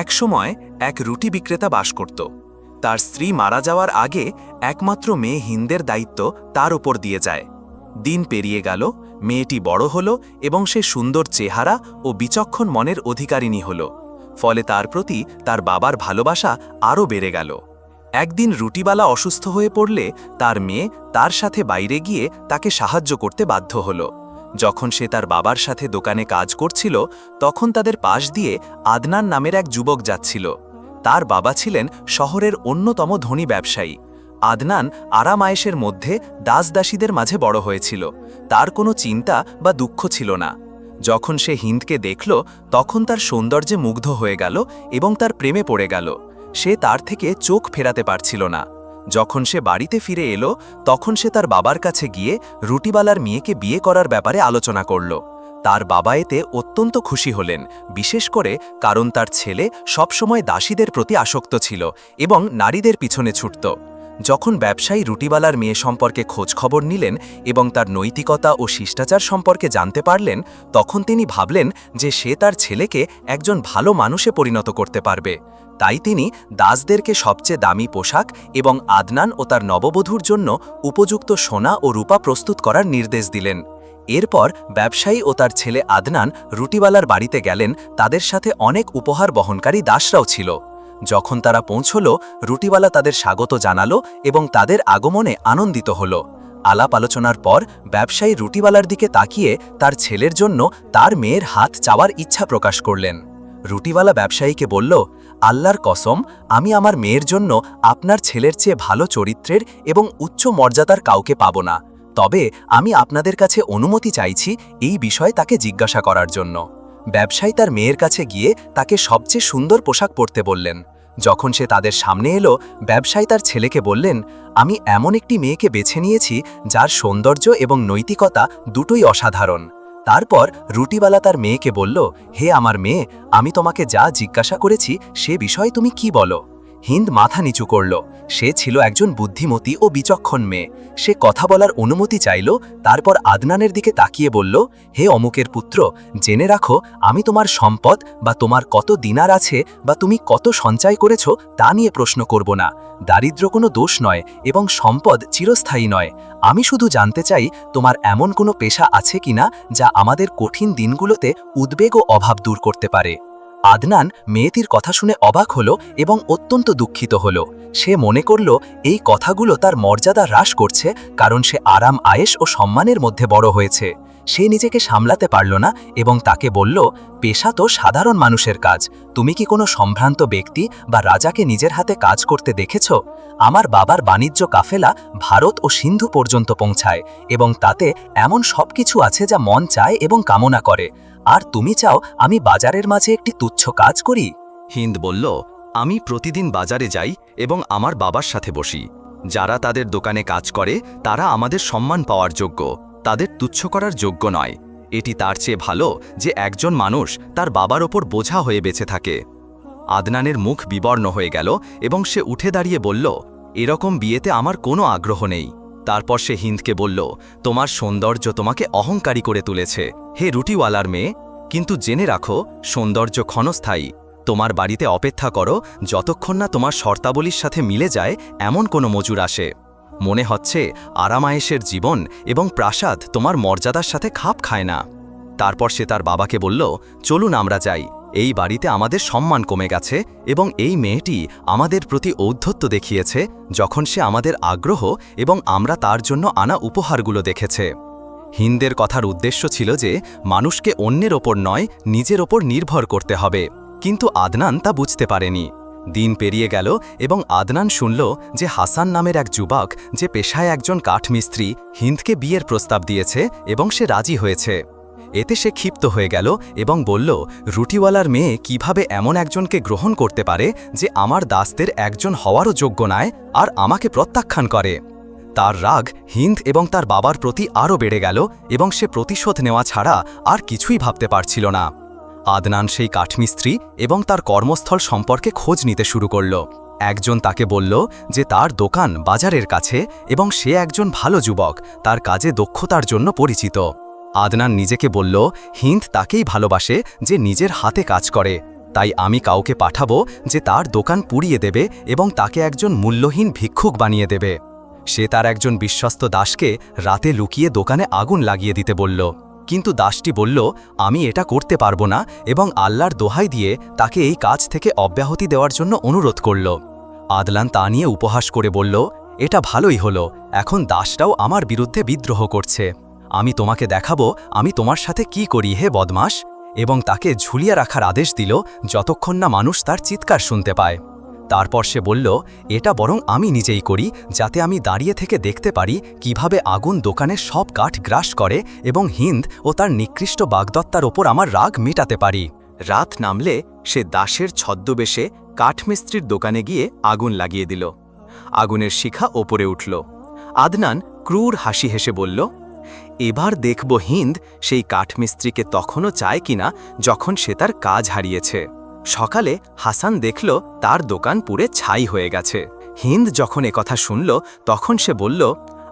একসময় এক রুটি বিক্রেতা বাস করত। তার স্ত্রী মারা যাওয়ার আগে একমাত্র মেয়ে হিন্দের দায়িত্ব তার ওপর দিয়ে যায়। দিন পেরিয়ে গেল, মেয়েটি বড় হল এবং সে সুন্দর চেহারা ও বিচক্ষণ মনের অধিকারিণী হল। ফলে তার প্রতি তার বাবার ভালোবাসা আরও বেড়ে গেল। একদিন রুটিবালা অসুস্থ হয়ে পড়লে তার মেয়ে তার সাথে বাইরে গিয়ে তাকে সাহায্য করতে বাধ্য হলো। যখন সে তার বাবার সাথে দোকানে কাজ করছিল, তখন তাদের পাশ দিয়ে আদনান নামের এক যুবক যাচ্ছিল। তার বাবা ছিলেন শহরের অন্যতম ধনী ব্যবসায়ী। আদনান আরাম আয়েশের মধ্যে দাসদাসীদের মাঝে বড় হয়েছিল। তার কোনো চিন্তা বা দুঃখ ছিল না। যখন সে হিন্দকে দেখল, তখন তার সৌন্দর্যে মুগ্ধ হয়ে গেল এবং তার প্রেমে পড়ে গেল। সে তার থেকে চোখ ফেরাতে পারছিল না। যখন সে বাড়িতে ফিরে এলো, তখন সে তার বাবার কাছে গিয়ে রুটিবালার মেয়েকে বিয়ে করার ব্যাপারে আলোচনা করল। তার বাবা এতে অত্যন্ত খুশি হলেন, বিশেষ করে কারণ তার ছেলে সবসময় দাসীদের প্রতি আসক্ত ছিল এবং নারীদের পিছনে ছুটত। যখন ব্যবসায়ী রুটিবালার মেয়ে সম্পর্কে খোঁজ খবর নিলেন এবং তার নৈতিকতা ও শিষ্টাচার সম্পর্কে জানতে পারলেন, তখন তিনি ভাবলেন যে সে তার ছেলেকে একজন ভালো মানুষে পরিণত করতে পারবে। তাই তিনি দাসদেরকে সবচেয়ে দামি পোশাক এবং আদনান ও তার নববধূর জন্য উপযুক্ত সোনা ও রূপা প্রস্তুত করার নির্দেশ দিলেন। এরপর ব্যবসায়ী ও তার ছেলে আদনান রুটিওয়ালার বাড়িতে গেলেন, তাদের সাথে অনেক উপহার বহনকারী দাসরাও ছিল। যখন তারা পৌঁছল রুটিওয়ালা তাদের স্বাগত জানালো এবং তাদের আগমনে আনন্দিত হল। আলাপ আলোচনার পর ব্যবসায়ী রুটিওয়ালার দিকে তাকিয়ে তার ছেলের জন্য তার মেয়ের হাত চাওয়ার ইচ্ছা প্রকাশ করলেন। রুটিওয়ালা ব্যবসায়ীকে বলল, আল্লাহর কসম, আমি আমার মেয়ের জন্য আপনার ছেলের চেয়ে ভালো চরিত্রের এবং উচ্চ মর্যাদার কাউকে পাব না। তবে আমি আপনাদের কাছে অনুমতি চাইছি এই বিষয়ে তাকে জিজ্ঞাসা করার জন্য। ব্যবসায়ী তার মেয়ের কাছে গিয়ে তাকে সবচেয়ে সুন্দর পোশাক পরতে বললেন। যখন সে তাদের সামনে এলো, ব্যবসায়ী তার ছেলেকে বললেন, আমি এমন একটি মেয়েকে বেছে নিয়েছি যার সৌন্দর্য এবং নৈতিকতা দুটোই অসাধারণ। তারপর রুটিওয়ালা তার মেয়েকে বলল, হে আমার মেয়ে, আমি তোমাকে যা জিজ্ঞাসা করেছি সে বিষয়ে তুমি কি বলো? হিন্দ মাথা নিচু করল। সে ছিল একজন বুদ্ধিমতী ও বিচক্ষণ মেয়ে। সে কথা বলার অনুমতি চাইল, তারপর আদনানের দিকে তাকিয়ে বলল, হে অমুকের পুত্র, জেনে রাখো, আমি তোমার সম্পদ বা তোমার কত দিনার আছে বা তুমি কত সঞ্চয় করেছ তা নিয়ে প্রশ্ন করব না। দারিদ্র কোনো দোষ নয় এবং সম্পদ চিরস্থায়ী নয়। আমি শুধু জানতে চাই, তোমার এমন কোনো পেশা আছে কিনা যা আমাদের কঠিন দিনগুলোতে উদ্বেগ ও অভাব দূর করতে পারে? আদনান মেয়েটির কথা শুনে অবাক হল এবং অত্যন্ত দুঃখিত হল। সে মনে করল, এই কথাগুলো তার মর্যাদা হ্রাস করছে কারণ সে আরাম আয়েস ও সম্মানের মধ্যে বড় হয়েছে। সে নিজেকে সামলাতে পারল না এবং তাকে বলল, পেশা তো সাধারণ মানুষের কাজ। তুমি কি কোনো সম্ভ্রান্ত ব্যক্তি বা রাজাকে নিজের হাতে কাজ করতে দেখেছ? আমার বাবার বাণিজ্য কাফেলা ভারত ও সিন্ধু পর্যন্ত পৌঁছায় এবং তাতে এমন সব কিছু আছে যা মন চায় এবং কামনা করে। আর তুমি চাও আমি বাজারের মাঝে একটি তুচ্ছ কাজ করি? হিন্দ বলল, আমি প্রতিদিন বাজারে যাই এবং আমার বাবার সাথে বসি। যারা তাদের দোকানে কাজ করে, তারা আমাদের সম্মান পাওয়ার যোগ্য। তাদের তুচ্ছ করার যোগ্য নয়। এটি তার চেয়ে ভালো যে একজন মানুষ তার বাবার ওপর বোঝা হয়ে বেঁচে থাকে। আদনানের মুখ বিবর্ণ হয়ে গেল এবং সে উঠে দাঁড়িয়ে বলল, এরকম বিয়েতে আমার কোনো আগ্রহ নেই। তারপর সে হিন্দকে বলল, তোমার সৌন্দর্য তোমাকে অহংকারী করে তুলেছে। হে রুটিওয়ালার মেয়ে, কিন্তু জেনে রাখো, সৌন্দর্য ক্ষণস্থায়ী। তোমার বাড়িতে অপেক্ষা করো, যতক্ষণ না তোমার শর্তাবলীর সাথে মিলে যায়, এমন কোনো মজুর আসে। মনে হচ্ছে আরামায়েশের জীবন এবং প্রাসাদ তোমার মর্যাদার সাথে খাপ খায় না। তারপর সে তার বাবাকে বলল, চলুন আমরা যাই। এই বাড়িতে আমাদের সম্মান কমে গেছে এবং এই মেয়েটি আমাদের প্রতি ঔদ্ধত্য দেখিয়েছে যখন সে আমাদের আগ্রহ এবং আমরা তার জন্য আনা উপহারগুলো দেখেছে। হিন্দের কথার উদ্দেশ্য ছিল যে, মানুষকে অন্যের ওপর নয়, নিজের ওপর নির্ভর করতে হবে। কিন্তু আদনান তা বুঝতে পারেনি। দিন পেরিয়ে গেল এবং আদনান শুনল যে হাসান নামের এক যুবক যে পেশায় একজন কাঠমিস্ত্রি হিন্দকে বিয়ের প্রস্তাব দিয়েছে এবং সে রাজি হয়েছে। এতে সে ক্ষিপ্ত হয়ে গেল এবং বলল, রুটিওয়ালার মেয়ে কীভাবে এমন একজনকে গ্রহণ করতে পারে যে আমার দাসদের একজন হওয়ারও যোগ্য নয় আর আমাকে প্রত্যাখ্যান করে? তার রাগ হিন্দ এবং তার বাবার প্রতি আরও বেড়ে গেল এবং সে প্রতিশোধ নেওয়া ছাড়া আর কিছুই ভাবতে পারছিল না। আদনান সেই কাঠমিস্ত্রি এবং তার কর্মস্থল সম্পর্কে খোঁজ নিতে শুরু করল। একজন তাকে বলল যে তার দোকান বাজারের কাছে এবং সে একজন ভালো যুবক, তার কাজে দক্ষতার জন্য পরিচিত। আদনান নিজেকে বলল, হিন্দ তাকেই ভালোবাসে যে নিজের হাতে কাজ করে। তাই আমি কাউকে পাঠাবো যে তার দোকান পুড়িয়ে দেবে এবং তাকে একজন মূল্যহীন ভিক্ষুক বানিয়ে দেবে। সে তার একজন বিশ্বস্ত দাসকে রাতে লুকিয়ে দোকানে আগুন লাগিয়ে দিতে বলল। কিন্তু দাসটি বলল, আমি এটা করতে পারব না এবং আল্লাহর দোহাই দিয়ে তাকে এই কাজ থেকে অব্যাহতি দেওয়ার জন্য অনুরোধ করল। আদলান তা নিয়ে উপহাস করে বলল, এটা ভালোই হলো, এখন দাসটাও আমার বিরুদ্ধে বিদ্রোহ করছে। আমি তোমাকে দেখাবো আমি তোমার সাথে কি করি, হে বদমাস এবং তাকে ঝুলিয়ে রাখার আদেশ দিল যতক্ষণ না মানুষ তার চিৎকার শুনতে পায়। তারপর সে বলল, এটা বরং আমি নিজেই করি, যাতে আমি দাঁড়িয়ে থেকে দেখতে পারি কীভাবে আগুন দোকানের সব কাঠ গ্রাস করে এবং হিন্দ ও তার নিকৃষ্ট বাগদত্তার ওপর আমার রাগ মেটাতে পারি। রাত নামলে সে দাসের ছদ্মবেশে কাঠমিস্ত্রির দোকানে গিয়ে আগুন লাগিয়ে দিল। আগুনের শিখা ওপরে উঠল। আদনান ক্রূর হাসি হেসে বলল এবার দেখব হিন্দ সেই কাঠমিস্ত্রিকে তখনও চায় কিনা যখন সে তার কাজ হারিয়েছে। সকালে হাসান দেখল তার দোকান পুরে ছাই হয়ে গেছে। হিন্দ যখন কথা শুনল, তখন সে বলল,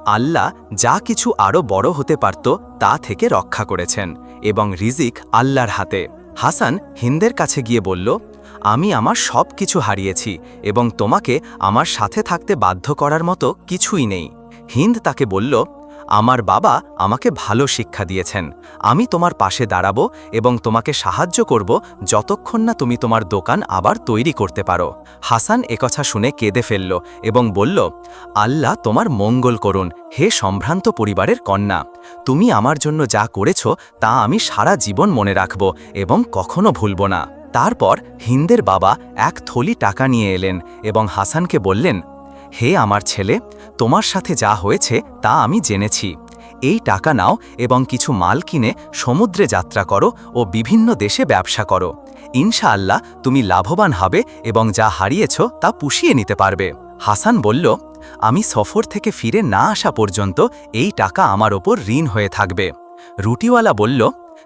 আল্লাহ যা কিছু আরও বড় হতে পারত তা থেকে রক্ষা করেছেন এবং রিজিক আল্লাহর হাতে। হাসান হিন্দের কাছে গিয়ে বলল, আমি আমার সব কিছু হারিয়েছি এবং তোমাকে আমার সাথে থাকতে বাধ্য করার মতো কিছুই নেই। হিন্দ তাকে বলল আমার বাবা আমাকে ভালো শিক্ষা দিয়েছেন। আমি তোমার পাশে দাঁড়াবো এবং তোমাকে সাহায্য করব যতক্ষণ না তুমি তোমার দোকান আবার তৈরি করতে পারো। হাসান একথা শুনে কেঁদে ফেলল এবং বলল, আল্লাহ তোমার মঙ্গল করুন, হে সম্ভ্রান্ত পরিবারের কন্যা। তুমি আমার জন্য যা করেছ তা আমি সারা জীবন মনে রাখব এবং কখনো ভুলব না। তারপর হিন্দের বাবা এক থলি টাকা নিয়ে এলেন এবং হাসানকে বললেন হে আমার ছেলে, তোমার সাথে যা হয়েছে তা আমি জেনেছি। এই টাকা নাও এবং কিছু মাল কিনে সমুদ্রে যাত্রা করো ও বিভিন্ন দেশে ব্যবসা করো। ইনশাআল্লাহ তুমি লাভবান হবে এবং যা হারিয়েছ তা পুষিয়ে নিতে পারবে। হাসান বলল, আমি সফর থেকে ফিরে না আসা পর্যন্ত এই টাকা আমার ওপর ঋণ হয়ে থাকবে। রুটিওয়ালা বলল,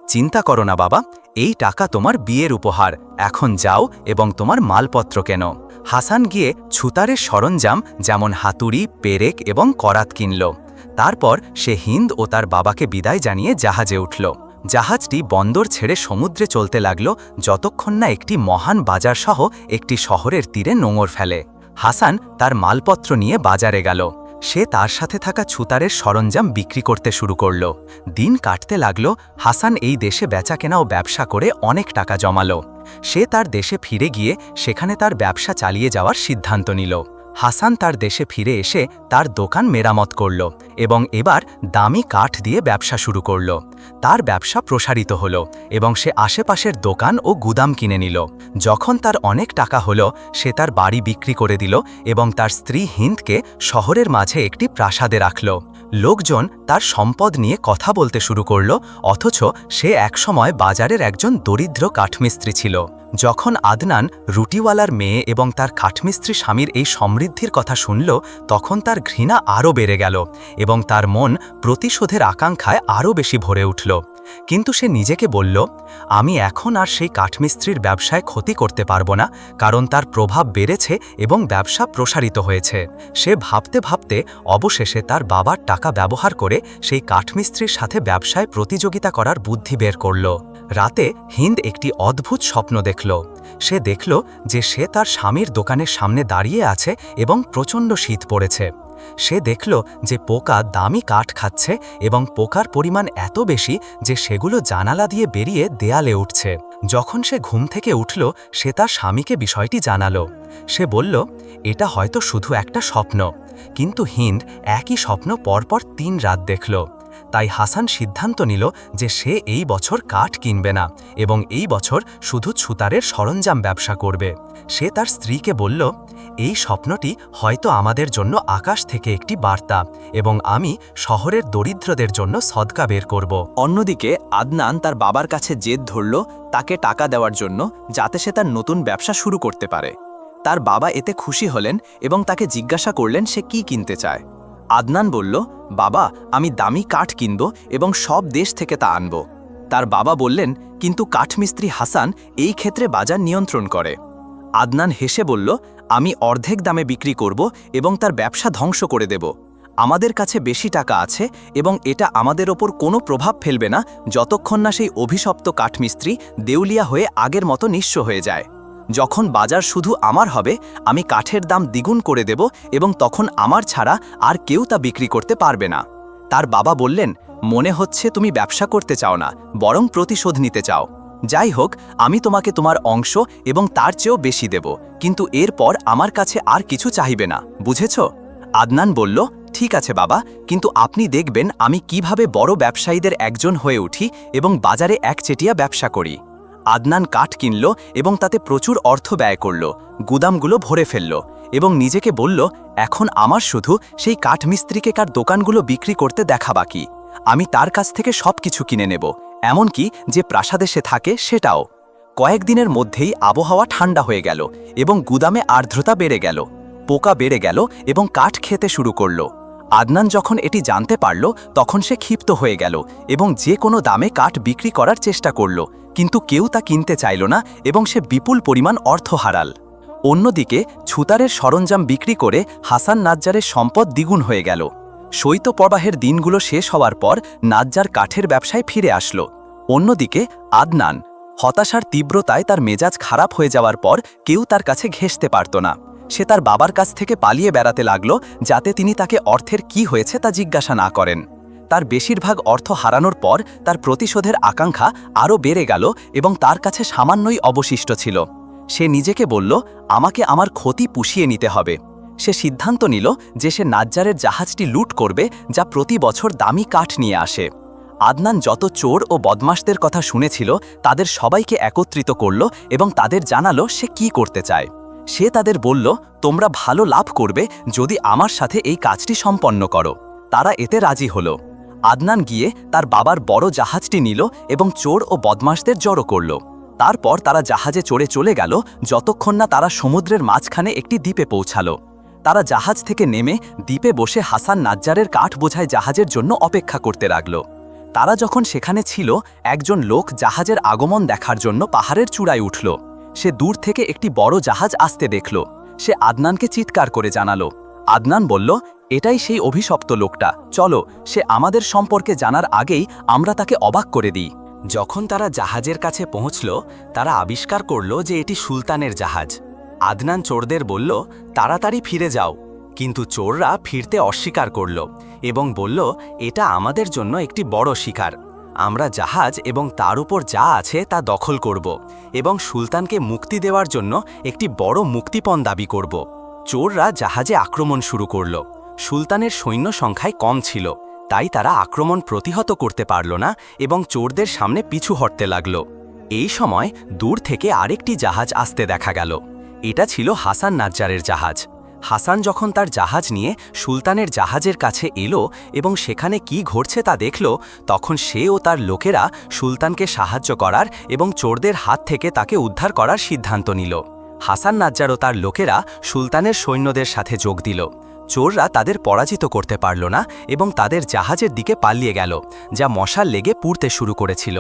চিন্তা করো না বাবা, এই টাকা তোমার বিয়ের উপহার। এখন যাও এবং তোমার মালপত্র কেন। হাসান গিয়ে ছুতারের সরঞ্জাম যেমন হাতুড়ি, পেরেক এবং করাত কিনল। তারপর সে হিন্দ ও তার বাবাকে বিদায় জানিয়ে জাহাজে উঠল। জাহাজটি বন্দর ছেড়ে সমুদ্রে চলতে লাগল যতক্ষণ না একটি মহান বাজার সহ একটি শহরের তীরে নোঙর ফেলে। হাসান তার মালপত্র নিয়ে বাজারে গেল। সে তার সাথে থাকা ছুতারের সরঞ্জাম বিক্রি করতে শুরু করল। দিন কাটতে লাগল, হাসান এই দেশে বেচাকেনা ও ব্যবসা করে অনেক টাকা জমালো। সে তার দেশে ফিরে গিয়ে সেখানে তার ব্যবসা চালিয়ে যাওয়ার সিদ্ধান্ত নিল। হাসান তার দেশে ফিরে এসে তার দোকান মেরামত করল এবং এবার দামি কাঠ দিয়ে ব্যবসা শুরু করল। তার ব্যবসা প্রসারিত হলো এবং সে আশেপাশের দোকান ও গুদাম কিনে নিল। যখন তার অনেক টাকা হলো, সে তার বাড়ি বিক্রি করে দিল এবং তার স্ত্রী হিন্দকে শহরের মাঝে একটি প্রাসাদে রাখল। লোকজন তার সম্পদ নিয়ে কথা বলতে শুরু করল, অথচ সে একসময় বাজারের একজন দরিদ্র কাঠমিস্ত্রি ছিল। যখন আদনান রুটিওয়ালার মেয়ে এবং তার কাঠমিস্ত্রি স্বামীর এই সমৃদ্ধির কথা শুনল, তখন তার ঘৃণা আরও বেড়ে গেল এবং তার মন প্রতিশোধের আকাঙ্ক্ষায় আরও বেশি ভরে উঠল। কিন্তু সে নিজেকে বলল, আমি এখন আর সেই কাঠমিস্ত্রির ব্যবসায় ক্ষতি করতে পারব না, কারণ তার প্রভাব বেড়েছে এবং ব্যবসা প্রসারিত হয়েছে। সে ভাবতে ভাবতে অবশেষে তার বাবার টাকা ব্যবহার করে সেই কাঠমিস্ত্রির সাথে ব্যবসায় প্রতিযোগিতা করার বুদ্ধি বের করল। রাতে হিন্দ একটি অদ্ভুত স্বপ্ন দেখল। সে দেখল যে সে তার স্বামীর দোকানের সামনে দাঁড়িয়ে আছে এবং প্রচণ্ড শীত পড়েছে। সে দেখল যে পোকা দামি কাঠ খাচ্ছে এবং পোকার পরিমাণ এত বেশি যে সেগুলো জানালা দিয়ে বেরিয়ে দেয়ালে উঠছে। যখন সে ঘুম থেকে উঠল, সে তার স্বামীকে বিষয়টি জানালো। সে বলল, এটা হয়তো শুধু একটা স্বপ্ন। কিন্তু হিন্দ একই স্বপ্ন পরপর তিন রাত দেখল। তাই হাসান সিদ্ধান্ত নিল যে সে এই বছর কাঠ কিনবে না এবং এই বছর শুধু ছুতারের সরঞ্জাম ব্যবসা করবে। সে তার স্ত্রীকে বলল, এই স্বপ্নটি হয়তো আমাদের জন্য আকাশ থেকে একটি বার্তা এবং আমি শহরের দরিদ্রদের জন্য সদকা বের করব। অন্যদিকে আদনান তার বাবার কাছে জেদ ধরল তাকে টাকা দেওয়ার জন্য যাতে সে তার নতুন ব্যবসা শুরু করতে পারে। তার বাবা এতে খুশি হলেন এবং তাকে জিজ্ঞাসা করলেন সে কি কিনতে চায়। আদনান বলল, বাবা, আমি দামি কাঠ কিনব এবং সব দেশ থেকে তা আনব। তার বাবা বললেন, কিন্তু কাঠমিস্ত্রি হাসান এই ক্ষেত্রে বাজার নিয়ন্ত্রণ করে। আদনান হেসে বলল, আমি অর্ধেক দামে বিক্রি করব এবং তার ব্যবসা ধ্বংস করে দেব। আমাদের কাছে বেশি টাকা আছে এবং এটা আমাদের ওপর কোনো প্রভাব ফেলবে না যতক্ষণ না সেই অভিশপ্ত কাঠমিস্ত্রি দেউলিয়া হয়ে আগের মতো নিঃস্ব হয়ে যায়। যখন বাজার শুধু আমার হবে, আমি কাঠের দাম দ্বিগুণ করে দেব এবং তখন আমার ছাড়া আর কেউ তা বিক্রি করতে পারবে না। তার বাবা বললেন, মনে হচ্ছে তুমি ব্যবসা করতে চাও না, বরং প্রতিশোধ নিতে চাও। যাই হোক, আমি তোমাকে তোমার অংশ এবং তার চেয়েও বেশি দেব, কিন্তু এরপর আমার কাছে আর কিছু চাহিবে না, বুঝেছ? আদনান বলল, ঠিক আছে বাবা, কিন্তু আপনি দেখবেন আমি কীভাবে বড় ব্যবসায়ীদের একজন হয়ে উঠি এবং বাজারে একচেটিয়া ব্যবসা করি। আদনান কাঠ কিনল এবং তাতে প্রচুর অর্থ ব্যয় করল, গুদামগুলো ভরে ফেলল এবং নিজেকে বলল, এখন আমার শুধু সেই কাঠমিস্ত্রিকে কার দোকানগুলো বিক্রি করতে দেখা বাকি। আমি তার কাছ থেকে সব কিছু কিনে নেব, এমনকি যে প্রাসাদে সে থাকে সেটাও। কয়েকদিনের মধ্যেই আবহাওয়া ঠান্ডা হয়ে গেল এবং গুদামে আর্দ্রতা বেড়ে গেল, পোকা বেড়ে গেল এবং কাঠ খেতে শুরু করল। আদনান যখন এটি জানতে পারল, তখন সে ক্ষিপ্ত হয়ে গেল এবং যে কোনো দামে কাঠ বিক্রি করার চেষ্টা করল, কিন্তু কেউ তা কিনতে চাইল না এবং সে বিপুল পরিমাণ অর্থ হারাল। অন্যদিকে, ছুতারের সরঞ্জাম বিক্রি করে হাসান নাজ্জারের সম্পদ দ্বিগুণ হয়ে গেল। শৈত্যপ্রবাহের দিনগুলো শেষ হওয়ার পর নাজ্জার কাঠের ব্যবসায় ফিরে আসলো। অন্যদিকে, আদনান হতাশার তীব্রতায় তার মেজাজ খারাপ হয়ে যাওয়ার পর কেউ তার কাছে ঘেঁষতে পারত না। সে তার বাবার কাছ থেকে পালিয়ে বেড়াতে লাগল যাতে তিনি তাকে অর্থের কি হয়েছে তা জিজ্ঞাসা না করেন। তার বেশিরভাগ অর্থ হারানোর পর তার প্রতিশোধের আকাঙ্ক্ষা আরও বেড়ে গেল এবং তার কাছে সামান্যই অবশিষ্ট ছিল। সে নিজেকে বলল, আমাকে আমার ক্ষতি পুষিয়ে নিতে হবে। সে সিদ্ধান্ত নিল যে সে নাজ্জারের জাহাজটি লুট করবে যা প্রতি বছর দামি কাঠ নিয়ে আসে। আদনান যত চোর ও বদমাশদের কথা শুনেছিল, তাদের সবাইকে একত্রিত করল এবং তাদের জানালো সে কি করতে চায়। সে তাদের বলল, তোমরা ভালো লাভ করবে যদি আমার সাথে এই কাজটি সম্পন্ন করো। তারা এতে রাজি হল। আদনান গিয়ে তার বাবার বড় জাহাজটি নিল এবং চোর ও বদমাশদের জড়ো করল। তারপর তারা জাহাজে চড়ে চলে গেল, যতক্ষণ না তারা সমুদ্রের মাঝখানে একটি দ্বীপে পৌঁছালো। তারা জাহাজ থেকে নেমে দ্বীপে বসে হাসান নাজ্জারের কাঠ বোঝায় জাহাজের জন্য অপেক্ষা করতে লাগল। তারা যখন সেখানে ছিল, একজন লোক জাহাজের আগমন দেখার জন্য পাহাড়ের চূড়ায় উঠল। সে দূর থেকে একটি বড় জাহাজ আসতে দেখল। সে আদনানকে চিৎকার করে জানালো। আদনান বলল, এটাই সেই অভিশপ্ত লোকটা। চলো, সে আমাদের সম্পর্কে জানার আগেই আমরা তাকে অবাক করে দিই। যখন তারা জাহাজের কাছে পৌঁছল, তারা আবিষ্কার করল যে এটি সুলতানের জাহাজ। আদনান চোরদের বলল, তাড়াতাড়ি ফিরে যাও। কিন্তু চোররা ফিরতে অস্বীকার করল এবং বলল, এটা আমাদের জন্য একটি বড় শিকার। আমরা জাহাজ এবং তার উপর যা আছে তা দখল করব এবং সুলতানকে মুক্তি দেওয়ার জন্য একটি বড় মুক্তিপণ দাবি করব। চোররা জাহাজে আক্রমণ শুরু করল। সুলতানের সৈন্য সংখ্যায় কম ছিল। তাই তারা আক্রমণ প্রতিহত করতে পারল না এবং চোরদের সামনে পিছু হটতে লাগল। এই সময় দূর থেকে আরেকটি জাহাজ আসতে দেখা গেল। এটা ছিল হাসান নাজ্জারের জাহাজ। হাসান যখন তার জাহাজ নিয়ে সুলতানের জাহাজের কাছে এলো এবং সেখানে কি ঘটছে তা দেখল, তখন সে ও তার লোকেরা সুলতানকে সাহায্য করার এবং চোরদের হাত থেকে তাকে উদ্ধার করার সিদ্ধান্ত নিল। হাসান নাজ্জার ও তার লোকেরা সুলতানের সৈন্যদের সাথে যোগ দিল। চোররা তাদের পরাজিত করতে পারল না এবং তাদের জাহাজের দিকে পালিয়ে গেল, যা মশাল লেগে পুড়তে শুরু করেছিল।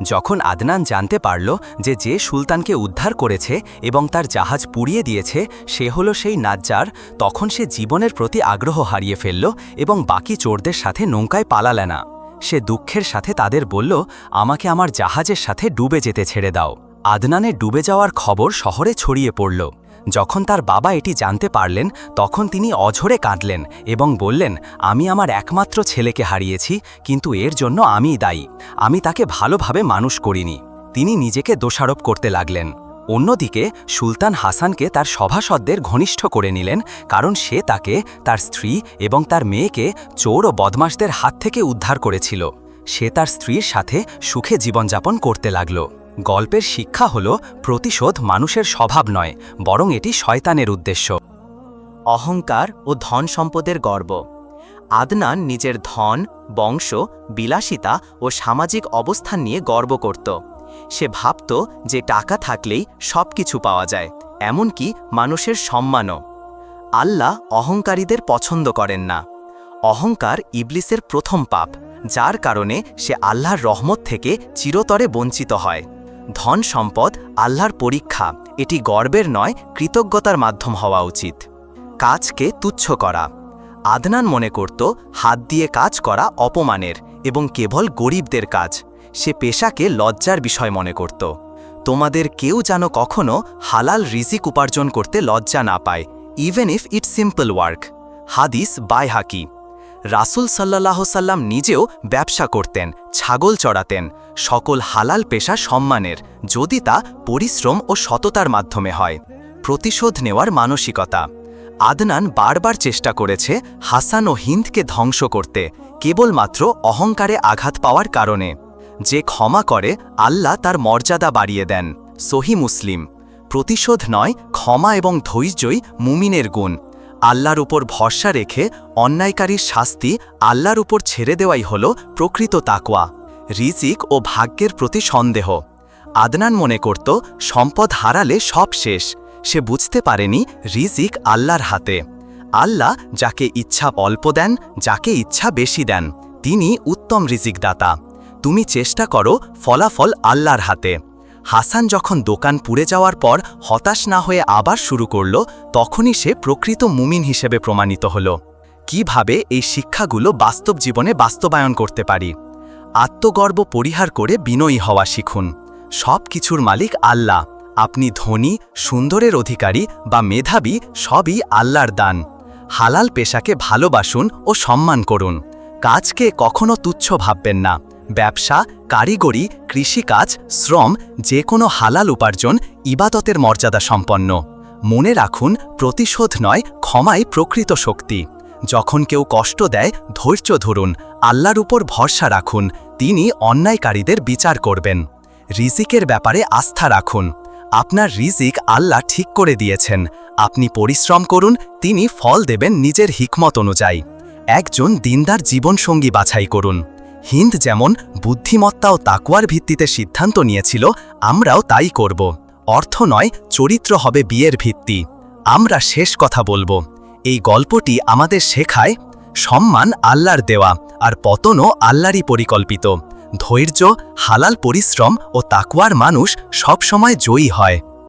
যখন আদনান জানতে পারল যে যে সুলতানকে উদ্ধার করেছে এবং তার জাহাজ পুড়িয়ে দিয়েছে, সে হল সেই নাজ্জার, তখন সে জীবনের প্রতি আগ্রহ হারিয়ে ফেলল এবং বাকি চোরদের সাথে নৌকায় পালালে না। সে দুঃখের সাথে তাদের বলল, আমাকে আমার জাহাজের সাথে ডুবে যেতে ছেড়ে দাও। আদনানের ডুবে যাওয়ার খবর শহরে ছড়িয়ে পড়ল। যখন তার বাবা এটি জানতে পারলেন, তখন তিনি অঝরে কাঁদলেন এবং বললেন, আমি আমার একমাত্র ছেলেকে হারিয়েছি, কিন্তু এর জন্য আমিই দায়ী। আমি তাকে ভালোভাবে মানুষ করিনি। তিনি নিজেকে দোষারোপ করতে লাগলেন। অন্যদিকে, সুলতান হাসানকে তার সভাসদদের ঘনিষ্ঠ করে নিলেন, কারণ সে তাকে, তার স্ত্রী এবং তার মেয়েকে চোর ও বদমাশদের হাত থেকে উদ্ধার করেছিল। সে তার স্ত্রীর সাথে সুখে জীবনযাপন করতে লাগল। গল্পের শিক্ষা হল প্রতিশোধ মানুষের স্বভাব নয়, বরং এটি শয়তানের উদ্দেশ্য। অহংকার ও ধন সম্পদের গর্ব। আদনান নিজের ধন, বংশ, বিলাসিতা ও সামাজিক অবস্থান নিয়ে গর্ব করত। সে ভাবত যে টাকা থাকলেই সব কিছু পাওয়া যায়, এমনকি মানুষের সম্মানও। আল্লাহ অহংকারীদের পছন্দ করেন না। অহংকার ইবলিসের প্রথম পাপ, যার কারণে সে আল্লাহর রহমত থেকে চিরতরে বঞ্চিত হয়। ধন সম্পদ, আল্লাহর পরীক্ষা, এটি গর্বের নয়, কৃতজ্ঞতার মাধ্যম হওয়া উচিত। কাজকে তুচ্ছ করা। আদনান মনে করত, হাত দিয়ে কাজ করা অপমানের এবং কেবল গরিবদের কাজ। সে পেশাকে লজ্জার বিষয় মনে করত। তোমাদের কেউ যেন কখনো হালাল রিজিক উপার্জন করতে লজ্জা না পায় even if it simple work হাদিস বাই হাকি রাসুল সাল্লাহ সাল্লাম নিজেও ব্যবসা করতেন, ছাগল চড়াতেন, সকল হালাল পেশা সম্মানের, যদি তা পরিশ্রম ও সততার মাধ্যমে হয়। প্রতিশোধ নেওয়ার মানসিকতা। আদনান বারবার চেষ্টা করেছে হাসান ও হিন্দকে ধ্বংস করতে, কেবলমাত্র অহংকারে আঘাত পাওয়ার কারণে। যে ক্ষমা করে, আল্লাহ তার মর্যাদা বাড়িয়ে দেন। সহি মুসলিম। প্রতিশোধ নয়, ক্ষমা এবং ধৈর্যই মুমিনের গুণ। আল্লাহর উপর ভরসা রেখে অন্যায়কারীর শাস্তি আল্লাহর উপর ছেড়ে দেওয়াই হল প্রকৃত তাকওয়া, রিজিক ও ভাগ্যের প্রতি সন্দেহ। আদনান মনে করত, সম্পদ হারালে সব শেষ। সে বুঝতে পারেনি রিজিক আল্লাহর হাতে। আল্লাহ যাকে ইচ্ছা অল্প দেন, যাকে ইচ্ছা বেশি দেন, তিনি উত্তম রিজিক দাতা তুমি চেষ্টা করো ফলাফল আল্লাহর হাতে। হাসান যখন দোকান পুড়ে যাওয়ার পর হতাশ না হয়ে আবার শুরু করল, তখনই সে প্রকৃত মুমিন হিসেবে প্রমাণিত হল। কীভাবে এই শিক্ষাগুলো বাস্তব জীবনে বাস্তবায়ন করতে পারি? আত্মগর্ব পরিহার করে বিনয়ী হওয়া শিখুন। সব কিছুর মালিক আল্লাহ। আপনি ধনী, সুন্দরের অধিকারী বা মেধাবী সবই আল্লাহর দান। হালাল পেশাকে ভালোবাসুন ও সম্মান করুন। কাজকে কখনো তুচ্ছ ভাববেন না। ব্যবসা, কারিগরি, কৃষিকাজ, শ্রম যে কোনো হালাল উপার্জন, ইবাদতের মর্যাদা সম্পন্ন। মনে রাখুন, প্রতিশোধ নয়, ক্ষমাই প্রকৃত শক্তি। যখন কেউ কষ্ট দেয়, ধৈর্য ধরুন, আল্লাহর উপর ভরসা রাখুন, তিনি অন্যায়কারীদের বিচার করবেন। রিজিকের ব্যাপারে আস্থা রাখুন। আপনার রিজিক আল্লাহ ঠিক করে দিয়েছেন। আপনি পরিশ্রম করুন, তিনি ফল দেবেন নিজের হিকমত অনুযায়ী। একজন দিনদার জীবনসঙ্গী বাছাই করুন। হিন্দ যেমন বুদ্ধিমত্তা ও তাকুয়ার ভিত্তিতে সিদ্ধান্ত নিয়েছিল, আমরাও তাই করব। অর্থ নয়, চরিত্র হবে বিয়ের ভিত্তি। আমরা শেষ কথা বলব। এই গল্পটি আমাদের শেখায় সম্মান আল্লাহর দেওয়া আর পতনও আল্লাহরই পরিকল্পিত। ধৈর্য, হালাল পরিশ্রম ও তাকুয়ার মানুষ সবসময় জয়ী হয়।